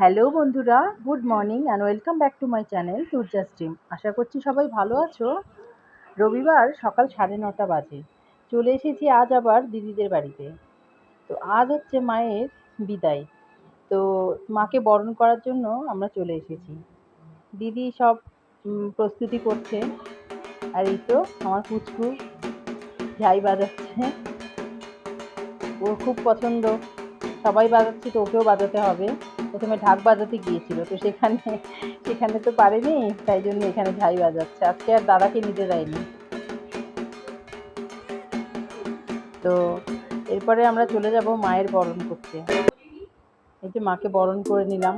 Hello বন্ধুরা। Good morning and welcome back to my channel Turja stream আশা করছি সবাই ভালো আছো। রবিবার সকাল সাড়ে নটা বাজে। চলে এসেছি আজ আবার দিদিদের বাড়িতে। তো আজ হচ্ছে মায়ের বিদায়। তো মাকে বরণ করার জন্য আমরা চলে এসেছি। দিদি সব প্রস্তুতি করছে। আর এই তো আমার পুচকু ঝাই বাজাচ্ছে। ওর খুব পছন্দ। সবাই বাজাচ্ছে, তো ওকেও বাজাতে হবে। প্রথমে ঢাক বাজাতে গিয়েছিল, তো সেখানে সেখানে তো পারেনি, তাই জন্য এখানে ঝাই বাজাচ্ছে। আজকে আর দাদাকে নিতে যায়নি। তো এরপরে আমরা চলে যাব মায়ের বরণ করতে। এই যে মাকে বরণ করে নিলাম।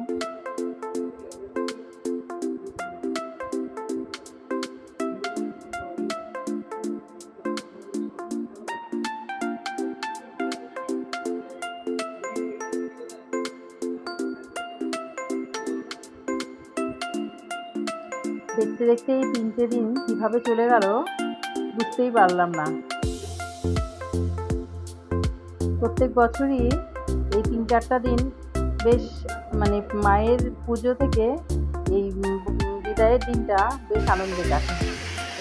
দেখতে দেখতে এই তিনটে দিন কীভাবে চলে গেল, বুঝতেই পারলাম না। প্রত্যেক বছরই এই তিন চারটা দিন বেশ মানে মায়ের পুজো থেকে এই বিদায়ের দিনটা বেশ আনন্দে কাটে।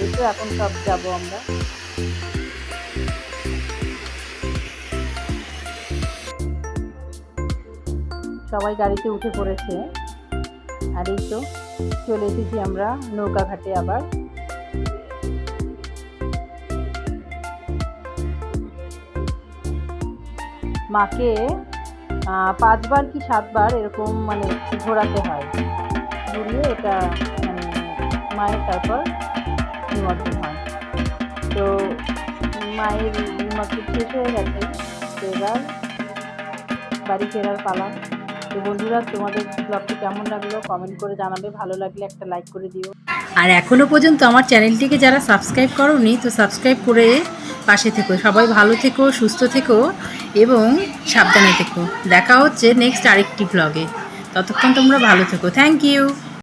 এই তো এখন সব যাব আমরা। সবাই গাড়িতে উঠে পড়েছে। আর এই তো চলে এসেছি আমরা নৌকা ঘাটে আবার। মাকে পাঁচবার কি সাতবার এরকম মানে ঘোরাতে হয়। ঘুরিয়ে এটা মানে মায়ের তারপর নিমজ্জন হয়। তো মায়ের নিমজ্জন শেষ হয়ে গেছে। এবার বাড়ি ফেরার পালা। তো বন্ধুরা, তোমাদের ব্লগটি কেমন লাগল? কমেন্ট করে জানাবে। ভালো লাগলে একটা লাইক করে দিও। আর এখনও পর্যন্ত আমার চ্যানেলটিকে যারা সাবস্ক্রাইব করোনি, তো সাবস্ক্রাইব করে পাশে থেকো। সবাই ভালো থেকো, সুস্থ থেকো এবং সাবধানে থেকো। দেখা হচ্ছে নেক্সট আরেকটি ব্লগে ততক্ষণ তোমরা ভালো থেকো। Thank you